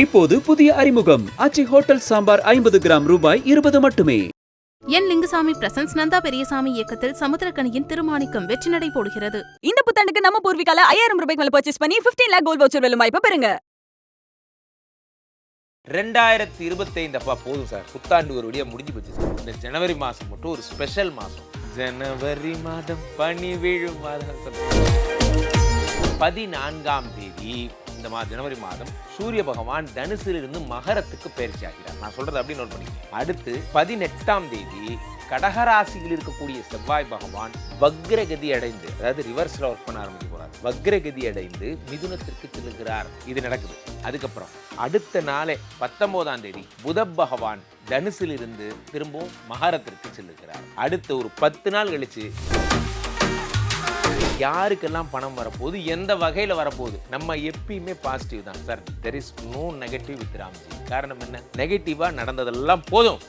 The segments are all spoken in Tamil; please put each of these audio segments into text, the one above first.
இப்போது புதிய அறிமுகம். ஆச்சி ஹோட்டல் சாம்பார் ஐம்பது கிராம் ரூபாய் இருபது மட்டுமே. என் லிங்குசாமி பிரசன்ஸ் நந்தா பெரியசாமி இயக்கத்தில் சமுத்திரக்கனியின் திருமாணிக்கம் வெற்றி நடை போடுகிறது. இந்த புத்தாண்டுக்கு நம்ம பூர்விகால ஐயாயிரம் ரூபாய்க்கு மேல பர்ச்சேஸ் பண்ணி 15 லேக் கோல்ட் வவுச்சர் வெல்லும் வாய்ப்பு பெறுங்க. ரெண்டாயிரத்தி இருபத்தைந்து அப்பா போதும் சார். புத்தாண்டு ஒரு வழியாக முடிஞ்சு போச்சு சார். இந்த ஜனவரி மாதம் மட்டும் ஒரு ஸ்பெஷல் மாதம். ஜனவரி மாதம் பனி விழும் மாதம் பதினான்காம் தேதி இந்த மா ஜனவரி மாதம் சூரிய பகவான் தனுசிலிருந்து மகரத்துக்கு பயிற்சி ஆகிறார். நான் சொல்றது அப்படி நோட் பண்ணிக்கிறேன் அடுத்து பதினெட்டாம் தேதி கடகராசியில் இருக்கக்கூடிய செவ்வாய் பகவான் வக்ரகதி அடைந்து அதாவது ரிவர்ஸ்ல ஒர்க் பண்ண ஆரம்பிக்க போறார். வக்ரகதி அடைந்து மிதுனத்திற்கு செல்லுகிறார் இது நடக்குது. அதுக்கப்புறம் அடுத்த நாளே பத்தொன்பதாம் தேதி புத பகவான் தனுசிலிருந்து திரும்பவும் மகரத்திற்கு செல்லுகிறார். அடுத்த ஒரு பத்து நாள் கழிச்சு யாருக்கெல்லாம் பணம் வரப்போகுது எந்த வகையில் வரப்போகுது? நம்ம எப்பயுமே பாசிட்டிவ் தான். Sir there is no negative with Ramji காரணம் என்ன? நெகட்டிவாக நடந்ததெல்லாம் போதும்.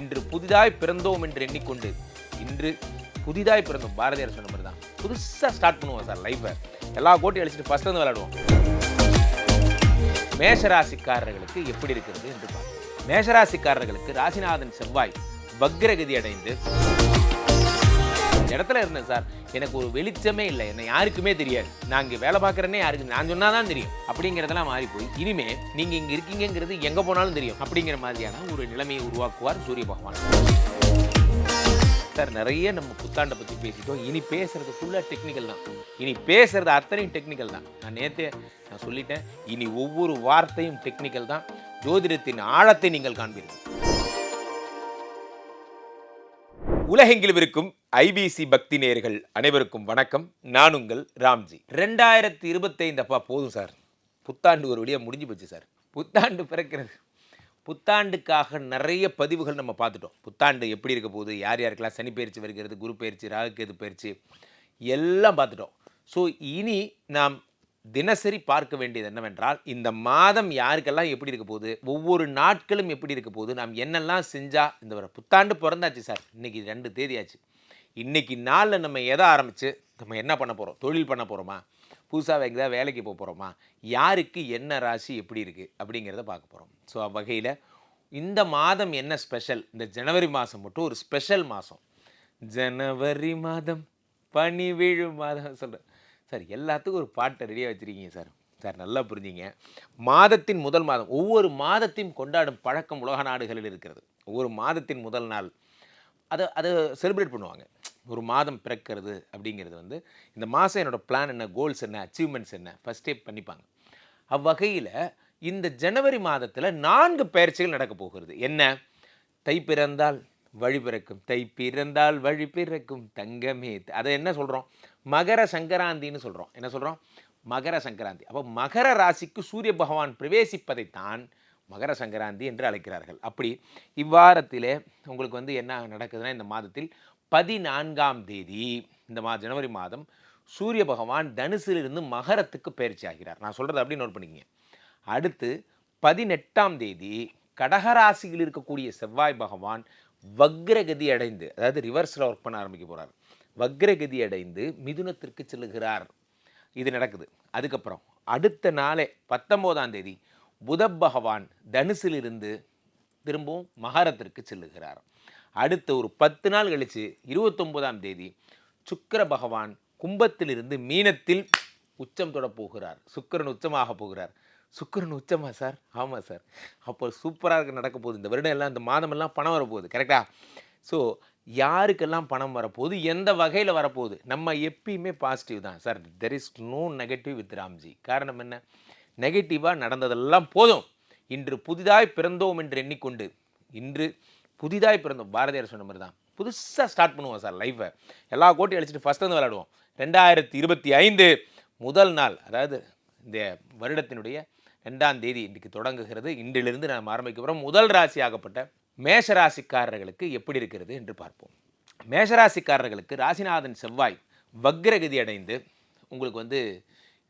இன்று புதிதாய் பிறந்தோம் என்று எண்ணிக்கொண்டு இன்று புதிதாய் பிறந்தோம். பாரதியார் சொன்ன மாதிரி தான். புதுசாக ஸ்டார்ட் பண்ணுவோம் சார் லைஃப்பை எல்லா கோட்டையும் அழிச்சிட்டு ஃபஸ்ட் வந்து விளையாடுவோம். மேஷராசிக்காரர்களுக்கு எப்படி இருக்கிறது என்று பார்ப்போம். மேஷராசிக்காரர்களுக்கு ராசிநாதன் செவ்வாய் வக்ரகதி அடைந்து இடத்துல இருந்தேன் சார். எனக்கு ஒரு வெளிச்சமே இல்லை. என்னை யாருக்குமே தெரியாது. நான் இங்கே வேலை பார்க்குறேன்னே யாருக்கு நான் சொன்னால் தான் தெரியும். அப்படிங்கிறதெல்லாம் மாறி போய் இனிமே நீங்கள் இங்கே இருக்கீங்கங்கிறது எங்கே போனாலும் தெரியும். அப்படிங்கிற மாதிரியான ஒரு நிலைமையை உருவாக்குவார் சூரிய பகவான். சார் நிறைய நம்ம புத்தாண்டை பற்றி பேசிட்டோம். இனி பேசுறது ஃபுல்லாக டெக்னிக்கல் தான். இனி பேசுறது அத்தனையும் டெக்னிக்கல் தான். நான் நேற்று நான் சொல்லிட்டேன். இனி ஒவ்வொரு வார்த்தையும் டெக்னிக்கல் தான். ஜோதிடத்தின் ஆழத்தை நீங்கள் காண்பீர்கள். உலகெங்கிலும் இருக்கும் ஐபிசி பக்தி நேயர்கள் அனைவருக்கும் வணக்கம். நான் உங்கள் ராம்ஜி. ரெண்டாயிரத்தி இருபத்தைந்து அப்பா போதும் சார். புத்தாண்டு ஒரு வழியாக முடிஞ்சு போச்சு சார். புத்தாண்டு பிறக்கிறது. புத்தாண்டுக்காக நிறைய பதிவுகள் நம்ம பார்த்துட்டோம். புத்தாண்டு எப்படி இருக்க போகுது யார் யாருக்கெல்லாம் சனி பயிற்சி வருகிறது குரு பயிற்சி ராகுகேது பயிற்சி எல்லாம் பார்த்துட்டோம். ஸோ இனி நாம் தினசரி பார்க்க வேண்டியது என்னவென்றால் இந்த மாதம் யாருக்கெல்லாம் எப்படி இருக்க போகுது ஒவ்வொரு நாட்களும் எப்படி இருக்க போகுது நாம் என்னெல்லாம் செஞ்சால் இந்த வர புத்தாண்டு பிறந்தாச்சு சார். இன்றைக்கி ரெண்டு தேதியாச்சு. இன்றைக்கி இன்னைக்கு நாளில் நம்ம எதை ஆரம்பித்து நம்ம என்ன பண்ண போகிறோம் தொழில் பண்ண போகிறோமா புதுசாக எங்கேயாவது வேலைக்கு போக போகிறோமா யாருக்கு என்ன ராசி எப்படி இருக்குது அப்படிங்கிறத பார்க்க போகிறோம் ஸோ அவ்வகையில் இந்த மாதம் என்ன ஸ்பெஷல் இந்த ஜனவரி மாதம் மட்டும் ஒரு ஸ்பெஷல் மாதம். ஜனவரி மாதம் பனி விழும் மாதம் சொல்கிறேன் சார் எல்லாத்துக்கும் ஒரு பாட்டை ரெடியாக வச்சுருக்கீங்க சார். சார் நல்லா புரிஞ்சிங்க. மாதத்தின் முதல் மாதம் ஒவ்வொரு மாதத்தையும் கொண்டாடும் பழக்கம் உலக நாடுகளில் இருக்கிறது. ஒவ்வொரு மாதத்தின் முதல் நாள். அதை அதை செலிப்ரேட் பண்ணுவாங்க. ஒரு மாதம் பிறக்கிறது அப்படிங்கிறது வந்து இந்த மாதம் என்னோடய பிளான் என்ன கோல்ஸ் என்ன அச்சீவ்மெண்ட்ஸ் என்ன ஃபஸ்ட்டே பண்ணிப்பாங்க. அவ்வகையில் இந்த ஜனவரி மாதத்தில் நான்கு பயிற்சிகள் நடக்க போகிறது. என்ன? தை பிறந்தால் வழி பிறக்கும் தை பிறந்தால் வழி பிறக்கும் தங்கமே. அதை என்ன சொல்கிறோம் மகர சங்கராந்தின்னு சொல்கிறோம் என்ன சொல்கிறோம் மகர சங்கராந்தி. அப்போ மகர ராசிக்கு சூரிய பகவான் பிரவேசிப்பதைத்தான் மகர சங்கராந்தி என்று அழைக்கிறார்கள். அப்படி இவ்வாரத்திலே உங்களுக்கு வந்து என்ன நடக்குதுன்னா இந்த மாதத்தில் பதினான்காம் தேதி இந்த மா ஜனவரி மாதம் சூரிய பகவான் தனுசிலிருந்து மகரத்துக்கு பயிற்சி ஆகிறார். நான் சொல்கிறது அப்படி நோட் பண்ணிக்கங்க. அடுத்து பதினெட்டாம் தேதி கடகராசியில் இருக்கக்கூடிய செவ்வாய் பகவான் வக்ரகதி அடைந்து அதாவது ரிவர்ஸில் ஒர்க் பண்ண ஆரம்பிக்க போகிறார் வக்ரகதி அடைந்து மிதுனத்திற்கு செல்லுகிறார். இது நடக்குது. அதுக்கப்புறம் அடுத்த நாளே பத்தொம்போதாம் தேதி புத பகவான் தனுசிலிருந்து திரும்பவும் மகரத்திற்கு செல்லுகிறார். அடுத்த ஒரு பத்து நாள் கழித்து இருபத்தொம்போதாம் தேதி சுக்கர பகவான் கும்பத்திலிருந்து மீனத்தில் உச்சம் தொட போகிறார். சுக்கிரன் உச்சமாக போகிறார். சுக்கிரன் உச்சமா சார்? ஆமாம் சார். அப்போ சூப்பராக இருக்க நடக்க போகுது. இந்த வருடம் எல்லாம் இந்த மாதமெல்லாம் பணம் வரப்போகுது கரெக்டாக ஸோ யாருக்கெல்லாம் பணம் வரப்போகுது எந்த வகையில் வரப்போகுது? நம்ம எப்பயுமே பாசிட்டிவ் தான் sir. There is no negative with Ramji காரணம் என்ன? நெகட்டிவாக நடந்ததெல்லாம் போதும். இன்று புதிதாய் பிறந்தோம் என்று எண்ணிக்கொண்டு இன்று புதிதாக பிறந்த பாரதியார் சொன்ன மாதிரி தான். புதுசாக ஸ்டார்ட் பண்ணுவோம் சார் லைஃப்பை எல்லா கோட்டையும் அழிச்சிட்டு ஃபஸ்ட் வந்து விளாடுவோம் ரெண்டாயிரத்தி இருபத்தி ஐந்து முதல் நாள் அதாவது இந்த வருடத்தினுடைய ரெண்டாம் தேதி இன்றைக்கு தொடங்குகிறது. இன்றிலிருந்து நாம் ஆரம்பிக்க போகிறோம் முதல் ராசியாகப்பட்ட மேஷராசிக்காரர்களுக்கு எப்படி இருக்கிறது என்று பார்ப்போம். மேஷராசிக்காரர்களுக்கு ராசிநாதன் செவ்வாய் வக்ரகதி அடைந்து உங்களுக்கு வந்து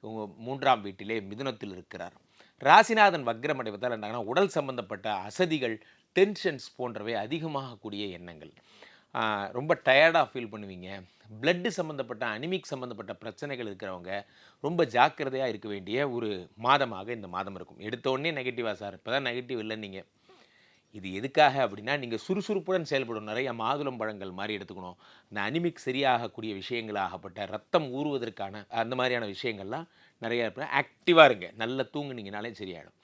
உங்கள் மூன்றாம் வீட்டிலே மிதுனத்தில் இருக்கிறார். ராசிநாதன் வக்ரம் அடைவதால் என்னன்னா உடல் சம்பந்தப்பட்ட அசதிகள் டென்ஷன்ஸ் போன்றவை அதிகமாகக்கூடிய எண்ணங்கள். ரொம்ப டயர்டாக ஃபீல் பண்ணுவீங்க. பிளட்டு சம்மந்தப்பட்ட அனிமிக் சம்மந்தப்பட்ட பிரச்சனைகள் இருக்கிறவங்க ரொம்ப ஜாக்கிரதையாக இருக்க வேண்டிய ஒரு மாதமாக இந்த மாதம் இருக்கும். எடுத்தோடனே நெகட்டிவாக சார் இப்போ தான் நெகட்டிவ் இல்லை நீங்கள் இது எதுக்காக அப்படின்னா நீங்கள் சுறுசுறுப்புடன் செயல்படும். நிறைய மாதுளம் பழங்கள் மாதிரி எடுத்துக்கணும். இந்த அனிமிக் சரியாகக்கூடிய விஷயங்களாகப்பட்ட ரத்தம் ஊறுவதற்கான அந்த மாதிரியான விஷயங்கள்லாம் நிறைய ஆக்டிவாக இருங்க. நல்லா தூங்குனீங்கனாலே சரியாயிடும்.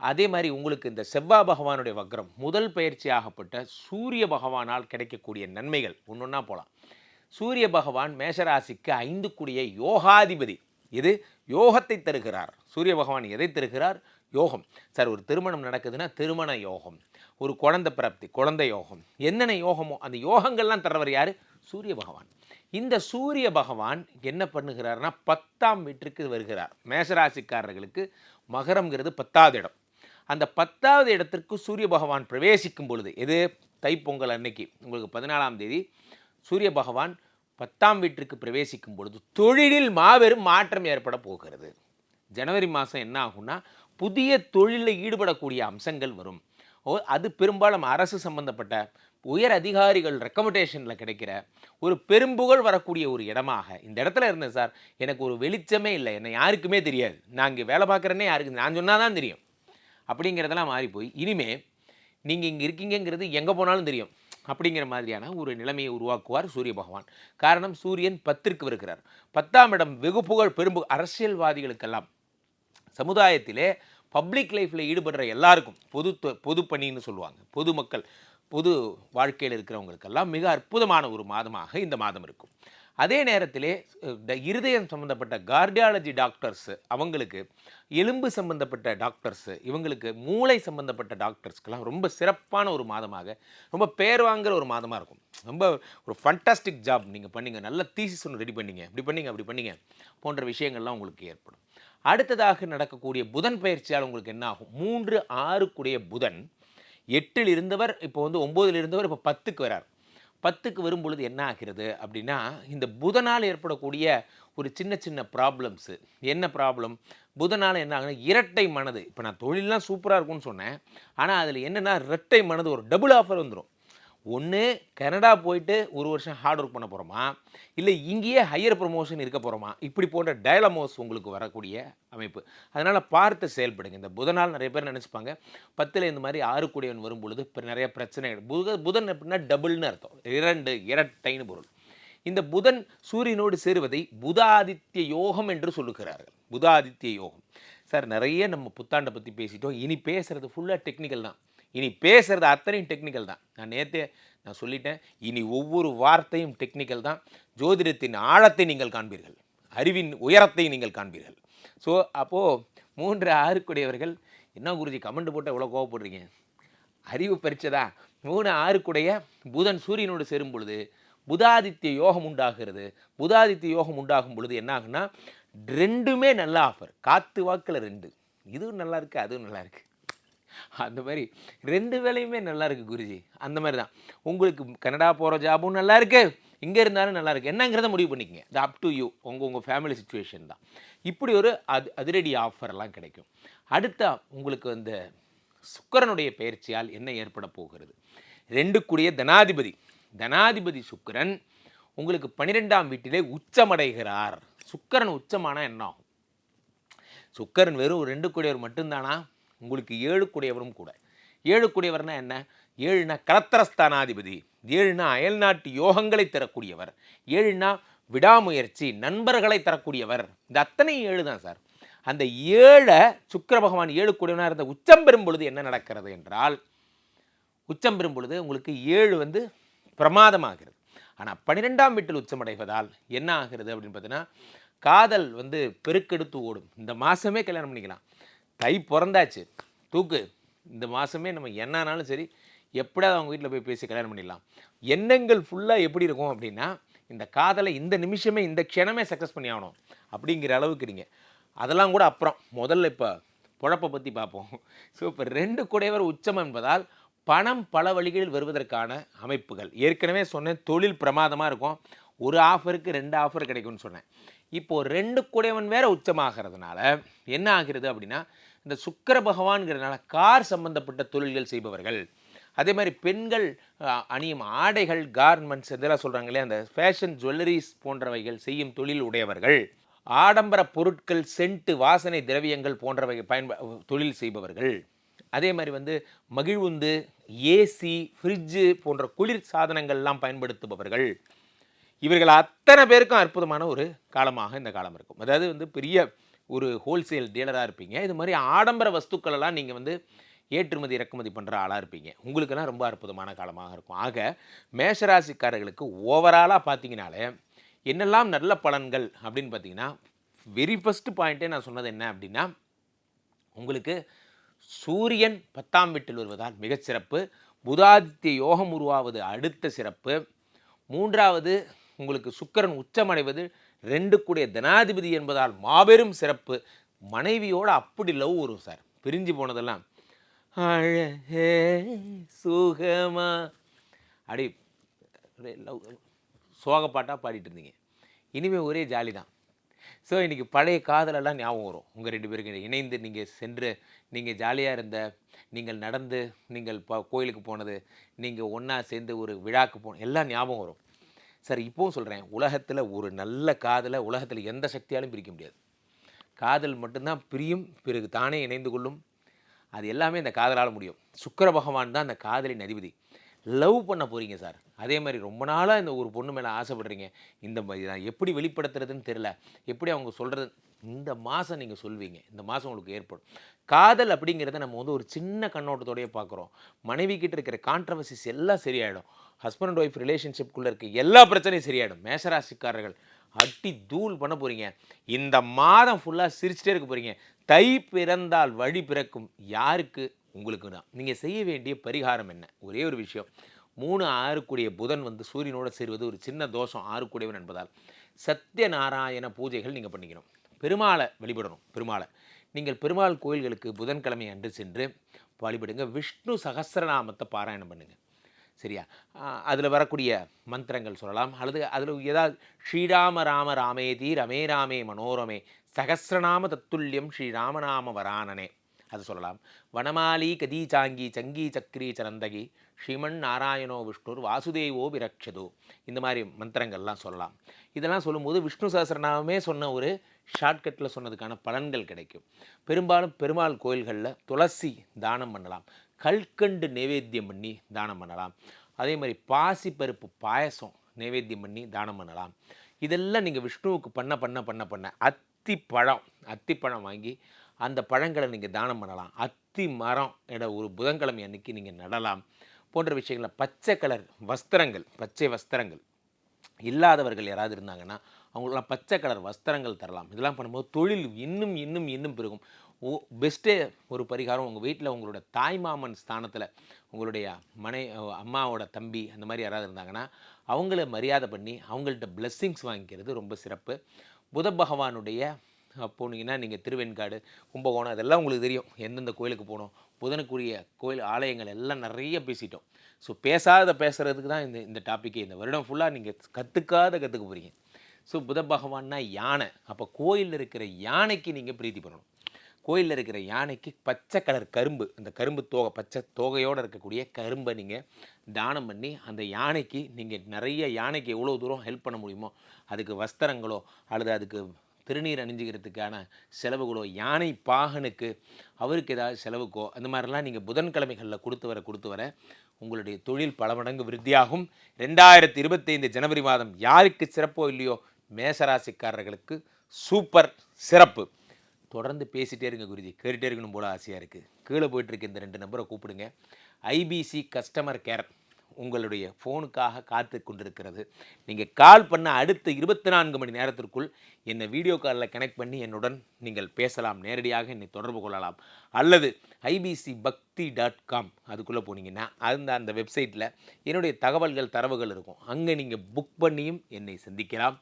அதே மாதிரி உங்களுக்கு இந்த செவ்வாய் பகவானுடைய வக்ரம் முதல் பயிற்சியாகப்பட்ட சூரிய பகவானால் கிடைக்கக்கூடிய நன்மைகள் ஒன்று ஒன்றா போகலாம் சூரிய பகவான் மேஷராசிக்கு ஐந்து கூடிய யோகாதிபதி. இது யோகத்தை தருகிறார். சூரிய பகவான் எதை தருகிறார்? யோகம். சார் ஒரு திருமணம் நடக்குதுன்னா திருமண யோகம். ஒரு குழந்தை பிறப்தி குழந்தை யோகம். என்னென்ன யோகமோ அந்த யோகங்கள்லாம் தர்றவர் யார்? சூரிய பகவான். இந்த சூரிய பகவான் என்ன பண்ணுகிறார்னா பத்தாம் வீட்டிற்கு வருகிறார். மேஷராசிக்காரர்களுக்கு மகரம்ங்கிறது பத்தாவது இடம். அந்த பத்தாவது இடத்திற்கு சூரிய பகவான் பிரவேசிக்கும் பொழுது எது? தைப்பொங்கல் அன்னைக்கு உங்களுக்கு பதினாலாம் தேதி சூரிய பகவான் பத்தாம் வீட்டிற்கு பிரவேசிக்கும் பொழுது தொழிலில் மாபெரும் மாற்றம் ஏற்பட போகிறது. ஜனவரி மாதம் என்ன ஆகும்னா புதிய தொழிலில் ஈடுபடக்கூடிய அம்சங்கள் வரும். ஓ அது பெரும்பாலும் அரசு சம்பந்தப்பட்ட உயர் அதிகாரிகள் ரெக்கமெண்டேஷனில் கிடைக்கிற ஒரு பெரும்புகழ் வரக்கூடிய ஒரு இடமாக. இந்த இடத்துல இருந்தேன் சார். எனக்கு ஒரு வெளிச்சமே இல்லை. என்னை யாருக்குமே தெரியாது. நான் இங்கே வேலை பார்க்குறேன்னே யாருக்கு நான் சொன்னால் தான் தெரியும். அப்படிங்கிறதெல்லாம் மாறி போய் இனிமே நீங்கள் இங்கே இருக்கீங்கங்கிறது எங்கே போனாலும் தெரியும். அப்படிங்கிற மாதிரியான ஒரு நிலைமையை உருவாக்குவார் சூரிய பகவான். காரணம் சூரியன் பத்திற்கு வருகிறார். பத்தாம் இடம் வெகு புகழ் பெரும்பு அரசியல்வாதிகளுக்கெல்லாம். சமுதாயத்திலே பப்ளிக் லைஃப்பில் ஈடுபடுற எல்லாருக்கும் பொது பொதுப்பணின்னு சொல்லுவாங்க. பொதுமக்கள் பொது வாழ்க்கையில் இருக்கிறவங்களுக்கெல்லாம் மிக அற்புதமான ஒரு மாதமாக இந்த மாதம் இருக்கும். அதே நேரத்திலே இந்த இருதயம் சம்மந்தப்பட்ட கார்டியாலஜி டாக்டர்ஸ் அவங்களுக்கு எலும்பு சம்பந்தப்பட்ட டாக்டர்ஸ் இவங்களுக்கு மூளை சம்பந்தப்பட்ட டாக்டர்ஸ்க்கெல்லாம் ரொம்ப சிறப்பான ஒரு மாதமாக ரொம்ப பேர் வாங்குற ஒரு மாதமாக இருக்கும். ரொம்ப ஒரு ஃபண்டாஸ்டிக் ஜாப் நீங்கள் பண்ணீங்க. நல்ல தீசிஸ் ஒன்று ரெடி பண்ணீங்க. இப்படி பண்ணீங்க அப்படி பண்ணீங்க போன்ற விஷயங்கள்லாம் உங்களுக்கு ஏற்படும். அடுத்ததாக நடக்கக்கூடிய புதன் பயிற்சியால் உங்களுக்கு என்ன ஆகும்? மூன்று ஆறுக்குடைய புதன் எட்டில் இருந்தவர் இப்போ வந்து ஒம்போதில் இருந்தவர் இப்போ பத்துக்கு வரார். பத்துக்கு வரும்பொழுது என்ன ஆகிறது அப்படின்னா இந்த புதனால் ஏற்படக்கூடிய ஒரு சின்ன சின்ன ப்ராப்ளம்ஸு என்ன ப்ராப்ளம் புதனால் என்ன ஆகுதுன்னா இரட்டை மனது. இப்போ நான் தொழிலெலாம் சூப்பராக இருக்கும்னு சொன்னேன். ஆனால் அதில் என்னென்னா இரட்டை மனது ஒரு டபுள் ஆஃபர் வந்துடும் ஒன்று கனடா போயிட்டு ஒரு வருஷம் ஹார்ட் ஒர்க் பண்ண போகிறோமா இல்லை இங்கேயே ஹையர் ப்ரொமோஷன் இருக்க போகிறோமா இப்படி போன்ற டயலமோஸ் உங்களுக்கு வரக்கூடிய அமைப்பு. அதனால் பார்த்து செயல்படுங்க. இந்த புதனால் நிறைய பேர் நினச்சிப்பாங்க பத்தில் இந்த மாதிரி ஆறு கூடியவன் வரும் பொழுது இப்போ நிறைய பிரச்சனைகள். புத புதன் எப்படின்னா டபுள்னு அர்த்தம். இரண்டு இரட்டைன்னு பொருள். இந்த புதன் சூரியனோடு சேருவதை புதாதித்ய யோகம் என்று சொல்லுகிறார்கள் புதாதித்ய யோகம். சார் நிறைய நம்ம புத்தாண்டை பற்றி பேசிட்டோம். இனி பேசுகிறது ஃபுல்லாக டெக்னிக்கல் தான். இனி பேசுகிறது அத்தனையும் டெக்னிக்கல் தான். நான் நேற்றே நான் சொல்லிட்டேன் இனி ஒவ்வொரு வார்த்தையும் டெக்னிக்கல் தான். ஜோதிடத்தின் ஆழத்தை நீங்கள் காண்பீர்கள். அறிவின் உயரத்தை நீங்கள் காண்பீர்கள். ஸோ அப்போது மூன்று ஆறுக்குடையவர்கள் என்ன குருஜி கமெண்ட் போட்டால் எவ்வளோ கோவப்படுறீங்க? அறிவு பறிச்சதா? மூணு ஆறுக்குடைய புதன் சூரியனோடு சேரும் பொழுது புதாதித்ய யோகம் உண்டாகிறது. புதாதித்ய யோகம் உண்டாகும் பொழுது என்ன ஆகுன்னா ரெண்டுமே நல்ல ஆஃபர் காத்து வாக்கில் ரெண்டு. இதுவும் நல்லா இருக்குது அதுவும் நல்லா இருக்குது அந்த மாதிரி ரெண்டு வேலையுமே நல்லா இருக்கு குருஜி. அந்த மாதிரி தான். உங்களுக்கு கனடா போகிற ஜாபும் நல்லா இருக்கு. இங்கே இருந்தாலும் நல்லா இருக்கு. என்னங்கிறத முடிவு பண்ணிக்கங்க. இது அப் டு யூ உங்கள் உங்கள் ஃபேமிலி சுச்சுவேஷன் தான். இப்படி ஒரு அது அதிரடி ஆஃபர்லாம் கிடைக்கும். அடுத்தா உங்களுக்கு அந்த சுக்கிரனுடைய பயிற்சியால் என்ன ஏற்பட போகிறது? ரெண்டுக்குடிய தனாதிபதி. தனாதிபதி சுக்கிரன் உங்களுக்கு பன்னிரெண்டாம் வீட்டிலே உச்சமடைகிறார். சுக்கரன் உச்சமானா என்ன ஆகும்? சுக்கரன் வெறும் ரெண்டு கூடியவர் மட்டும்தானா? உங்களுக்கு ஏழு கூடியவரும் கூட. ஏழு கூடியவர்னா என்ன? ஏழுனா கலத்திரஸ்தானாதிபதி ஏழுனா அயல்நாட்டு யோகங்களை தரக்கூடியவர் ஏழுனா விடாமுயற்சி நண்பர்களை தரக்கூடியவர். இந்த அத்தனை ஏழு தான் சார். அந்த ஏழை சுக்கர பகவான் ஏழு கூடியவனாக இருந்த உச்சம் பெறும் பொழுது என்ன நடக்கிறது என்றால் உச்சம் பெறும் பொழுது உங்களுக்கு ஏழு வந்து பிரமாதமாகிறது. ஆனால் பன்னிரெண்டாம் வீட்டில் உச்சமடைவதால் என்ன ஆகிறது அப்படின்னு பார்த்தீங்கன்னா காதல் வந்து பெருக்கெடுத்து ஓடும். இந்த மாதமே கல்யாணம் பண்ணிக்கலாம். தை பிறந்தாச்சு. தூக்கு. இந்த மாதமே நம்ம என்னன்னாலும் சரி எப்படியாவது அவங்க வீட்டில் போய் பேசி கல்யாணம் பண்ணிடலாம். எண்ணங்கள் ஃபுல்லாக எப்படி இருக்கும் அப்படின்னா இந்த காதலை இந்த நிமிஷமே இந்த க்ஷணமே சக்ஸஸ் பண்ணி ஆகணும் அப்படிங்கிற அளவுக்கு நீங்கள் அதெல்லாம் கூட அப்புறம். முதல்ல இப்போ பொழப்பை பற்றி பார்ப்போம். ஸோ இப்போ ரெண்டு குடையவர் உச்சம் என்பதால் பணம் பல வழிகளில் வருவதற்கான அமைப்புகள். ஏற்கனவே சொன்னேன் தொழில் பிரமாதமாக இருக்கும். ஒரு ஆஃபருக்கு ரெண்டு ஆஃபர் கிடைக்கும்னு சொன்னேன். இப்போது ரெண்டு குடையவன் வேற உச்சமாகிறதுனால என்ன ஆகிறது அப்படின்னா இந்த சுக்கர பகவான்கிறதுனால கார் சம்பந்தப்பட்ட தொழில்கள் செய்பவர்கள் அதே மாதிரி பெண்கள் அணியும் ஆடைகள் கார்மெண்ட்ஸ் இதெல்லாம் சொல்கிறாங்க இல்லையா அந்த ஃபேஷன் ஜுவல்லரிஸ் போன்றவைகள் செய்யும் தொழில் உடையவர்கள் ஆடம்பர பொருட்கள் சென்ட்டு வாசனை திரவியங்கள் போன்றவை பயன்ப தொழில் செய்பவர்கள் அதே மாதிரி வந்து மகிழ்வுந்து ஏசி ஃப்ரிட்ஜு போன்ற குளிர் சாதனங்கள்லாம் பயன்படுத்துபவர்கள் இவர்கள் அத்தனை பேருக்கும் அற்புதமான ஒரு காலமாக இந்த காலம் இருக்கும். அதாவது வந்து பெரிய ஒரு ஹோல்சேல் டீலராக இருப்பீங்க. இது மாதிரி ஆடம்பர வஸ்துக்கள் எல்லாம் நீங்கள் வந்து ஏற்றுமதி இறக்குமதி பண்ணுற ஆளாக இருப்பீங்க. உங்களுக்கெல்லாம் ரொம்ப அற்புதமான காலமாக இருக்கும். ஆக மேஷராசிக்காரர்களுக்கு ஓவராலாக பார்த்தீங்கனாலே என்னெல்லாம் நல்ல பலன்கள் அப்படின்னு பார்த்தீங்கன்னா வெரி ஃபஸ்ட்டு பாயிண்ட்டே நான் சொன்னது என்ன அப்படின்னா உங்களுக்கு சூரியன் பத்தாம் வீட்டில் வருவதால் மிகச்சிறப்பு புதாதித்ய யோகம் உருவாவது அடுத்த சிறப்பு. மூன்றாவது உங்களுக்கு சுக்கரன் உச்சமடைவது ரெண்டு கூடிய தனாதிபதி என்பதால் மாபெரும் சிறப்பு. மனைவியோடு அப்படி லவ் வரும் சார் பிரிஞ்சு போனதெல்லாம் அழகே சுகமா? அப்படி லவ் சோகப்பாட்டாக பாடிட்டு இருந்தீங்க. இனிமேல் ஒரே ஜாலி தான் ஸோ இன்றைக்கி பழைய காதலெல்லாம் ஞாபகம் வரும். உங்கள் ரெண்டு பேருக்கு இணைந்து நீங்கள் சென்று நீங்கள் ஜாலியாக இருந்த நீங்கள் நடந்து நீங்கள் ப கோயிலுக்கு போனது நீங்கள் ஒன்றா சேர்ந்து ஒரு விழாக்கு போன எல்லாம் ஞாபகம் வரும். சார் இப்போவும் சொல்கிறேன் உலகத்தில் ஒரு நல்ல காதலை உலகத்தில் எந்த சக்தியாலும் பிரிக்க முடியாது. காதல் மட்டும்தான் பிரியும் பிறகு தானே இணைந்து கொள்ளும். அது எல்லாமே இந்த காதலால் முடியும். சுக்கர பகவான் தான் அந்த காதலின் அதிபதி. லவ் பண்ண போகிறீங்க சார். அதே மாதிரி ரொம்ப நாளாக இந்த ஒரு பொண்ணு மேலே ஆசைப்படுறீங்க. இந்த மாதிரி நான் எப்படி வெளிப்படுத்துறதுன்னு தெரில எப்படி அவங்க சொல்கிறது இந்த மாதம் நீங்கள் சொல்வீங்க. இந்த மாதம் உங்களுக்கு ஏற்படும். காதல் அப்படிங்கிறத நம்ம வந்து ஒரு சின்ன கண்ணோட்டத்தோடய பார்க்குறோம். மனைவி கிட்ட இருக்கிற கான்ட்ரவர்சிஸ் எல்லாம் சரியாயிடும். ஹஸ்பண்ட் அண்ட் ஒய்ஃப் ரிலேஷன்ஷிப்குள்ளே இருக்க எல்லா பிரச்சனையும் சரியாயிடும். மேசராசிக்காரர்கள் அட்டி தூள் பண்ண போகிறீங்க இந்த மாதம் ஃபுல்லாக சிரிச்சிட்டே இருக்க போகிறீங்க தை பிறந்தால் வழி பிறக்கும். யாருக்கு? உங்களுக்கு தான் நீங்கள் செய்ய வேண்டிய பரிகாரம் என்ன? ஒரே ஒரு விஷயம். மூணு ஆறுக்குடைய புதன் வந்து சூரியனோட சேருவது ஒரு சின்ன தோஷம் ஆறுக்குடையவன் என்பதால். சத்யநாராயண பூஜைகள் நீங்கள் பண்ணிக்கணும். பெருமாளை வழிபடணும் பெருமாளை. நீங்கள் பெருமாள் கோயில்களுக்கு புதன்கிழமை அன்று சென்று வழிபடுங்க. விஷ்ணு சகஸ்ரநாமத்தை பாராயணம் பண்ணுங்கள் சரியா? அதில் வரக்கூடிய மந்திரங்கள் சொல்லலாம். அல்லது அதில் ஏதாவது ஸ்ரீராம ராம ராமேதி ரமே ராமே மனோரமே சகஸ்ரநாம தத்துல்யம் ஸ்ரீராமநாம வரானனே. அது சொல்லலாம். வனமாலி கதீச்சாங்கி சங்கி சக்ரி சரந்தகி ஸ்ரீமன் நாராயணோ விஷ்ணுர் வாசுதேவோ விரக்ஷதோ. இந்த மாதிரி மந்திரங்கள்லாம் சொல்லலாம். இதெல்லாம் சொல்லும்போது விஷ்ணு சஹஸ்ரநாமமே சொன்ன ஒரு ஷார்ட்கட்டில் சொன்னதுக்கான பலன்கள் கிடைக்கும். பெரும்பாலும் பெருமாள் கோயில்களில் துளசி தானம் பண்ணலாம். கல்கண்டு நைவேத்தியம் பண்ணி தானம் பண்ணலாம். அதே மாதிரி பாசிப்பருப்பு பாயசம் நைவேத்தியம் பண்ணி தானம் பண்ணலாம். இதெல்லாம் நீங்கள் விஷ்ணுவுக்கு பண்ண பண்ண பண்ண பண்ண அத்தி பழம் அத்திப்பழம் வாங்கி அந்த பழங்களை நீங்கள் தானம் பண்ணலாம். அத்தி மரம் எட ஒரு புதன்கிழமை அன்னைக்கு நீங்கள் நடலாம். போன்ற விஷயங்களில் பச்சை கலர் வஸ்திரங்கள் பச்சை வஸ்திரங்கள். இல்லாதவர்கள் யாராவது இருந்தாங்கன்னா அவங்களுக்குலாம் பச்சை கலர் வஸ்திரங்கள் தரலாம். இதெல்லாம் பண்ணும்போது தொழில் இன்னும் இன்னும் இன்னும் பெருகும். ஓ பெஸ்ட்டே ஒரு பரிகாரம் உங்கள் வீட்டில் உங்களோட தாய்மாமன் ஸ்தானத்தில் உங்களுடைய மனை அம்மாவோட தம்பி அந்த மாதிரி யாராவது இருந்தாங்கன்னா அவங்கள மரியாதை பண்ணி அவங்கள்ட்ட பிளெஸ்ஸிங்ஸ் வாங்கிக்கிறது ரொம்ப சிறப்பு. புத பகவானுடைய போனீங்கன்னா நீங்கள் திருவெண்காடு கும்பகோணம் அதெல்லாம் உங்களுக்கு தெரியும். எந்தெந்த கோயிலுக்கு போகணும் புதனுக்குரிய கோயில் ஆலயங்கள் எல்லாம் நிறைய பேசிட்டோம். ஸோ பேசாத பேசுகிறதுக்கு தான் இந்த இந்த டாப்பிக்கே இந்த வருடம் ஃபுல்லாக நீங்கள் கற்றுக்காத கற்றுக்க போகிறீங்க ஸோ புத பகவான்னா யானை. அப்போ கோயிலில் இருக்கிற யானைக்கு நீங்கள் பிரீத்தி பண்ணணும். கோயிலில் இருக்கிற யானைக்கு பச்சை கலர் கரும்பு அந்த கரும்பு தோகை பச்சை தோகையோடு இருக்கக்கூடிய கரும்பை நீங்கள் தானம் பண்ணி அந்த யானைக்கு நீங்கள் நிறைய யானைக்கு எவ்வளோ தூரம் ஹெல்ப் பண்ண முடியுமோ அதுக்கு வஸ்திரங்களோ அல்லது அதுக்கு திருநீர் அணிஞ்சிக்கிறதுக்கான செலவுகளோ யானை பாகனுக்கு அவருக்கு ஏதாவது செலவுக்கோ அந்த மாதிரிலாம் நீங்கள் புதன்கிழமைகளில் கொடுத்து வர கொடுத்து வர உங்களுடைய தொழில் பல மடங்கு விருத்தியாகும். ரெண்டாயிரத்தி இருபத்தைந்து ஜனவரி மாதம் யாருக்கு சிறப்போ இல்லையோ மேசராசிக்காரர்களுக்கு சூப்பர் சிறப்பு. தொடர்ந்து பேசிகிட்டே இருங்க குருஜி. கேட்டுட்டே இருக்கணும் போல ஆசையாக இருக்குது கீழே போயிட்டுருக்கு இந்த ரெண்டு நம்பரை கூப்பிடுங்க. IBC customer care. உங்களுடைய ஃபோனுக்காக காத்து கொண்டிருக்கிறது. நீங்கள் கால் பண்ண அடுத்த இருபத்தி நான்கு மணி நேரத்திற்குள் என்னை வீடியோ காலில் கனெக்ட் பண்ணி என்னுடன் நீங்கள் பேசலாம். நேரடியாக என்னை தொடர்பு கொள்ளலாம். அல்லது ஐபிசி பக்தி டாட் காம் அதுக்குள்ளே போனீங்கன்னா அந்த அந்த வெப்சைட்டில் என்னுடைய தகவல்கள் தரவுகள் இருக்கும். அங்கே நீங்கள் புக் பண்ணியும் என்னை சந்திக்கலாம்.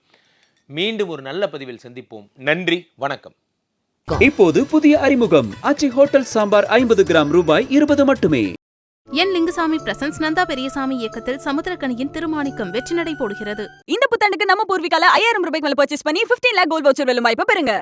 மீண்டும் ஒரு நல்ல பதிவில் சந்திப்போம். நன்றி வணக்கம். இப்போது புதிய அறிமுகம். ஆச்சி ஹோட்டல் சாம்பார் ஐம்பது கிராம் ரூபாய் இருபது மட்டுமே. என் லிங்குசாமி பிரசன்ஸ் நந்தா பெரியசாமி இயக்கத்தில் சமுத்திரக்கணியின் திருமாணிக்கம் வெற்றி நடை போடுகிறது. இந்த புத்தாண்டுக்கு நம்ம பூர்விகால ஐயாயிரம் ரூபாய்க்கு மேல பர்ச்சேஸ் பண்ணி 15 லேக் கோல்ட் வவுச்சர் வெல்லும் வாய்ப்பு பெறுங்க.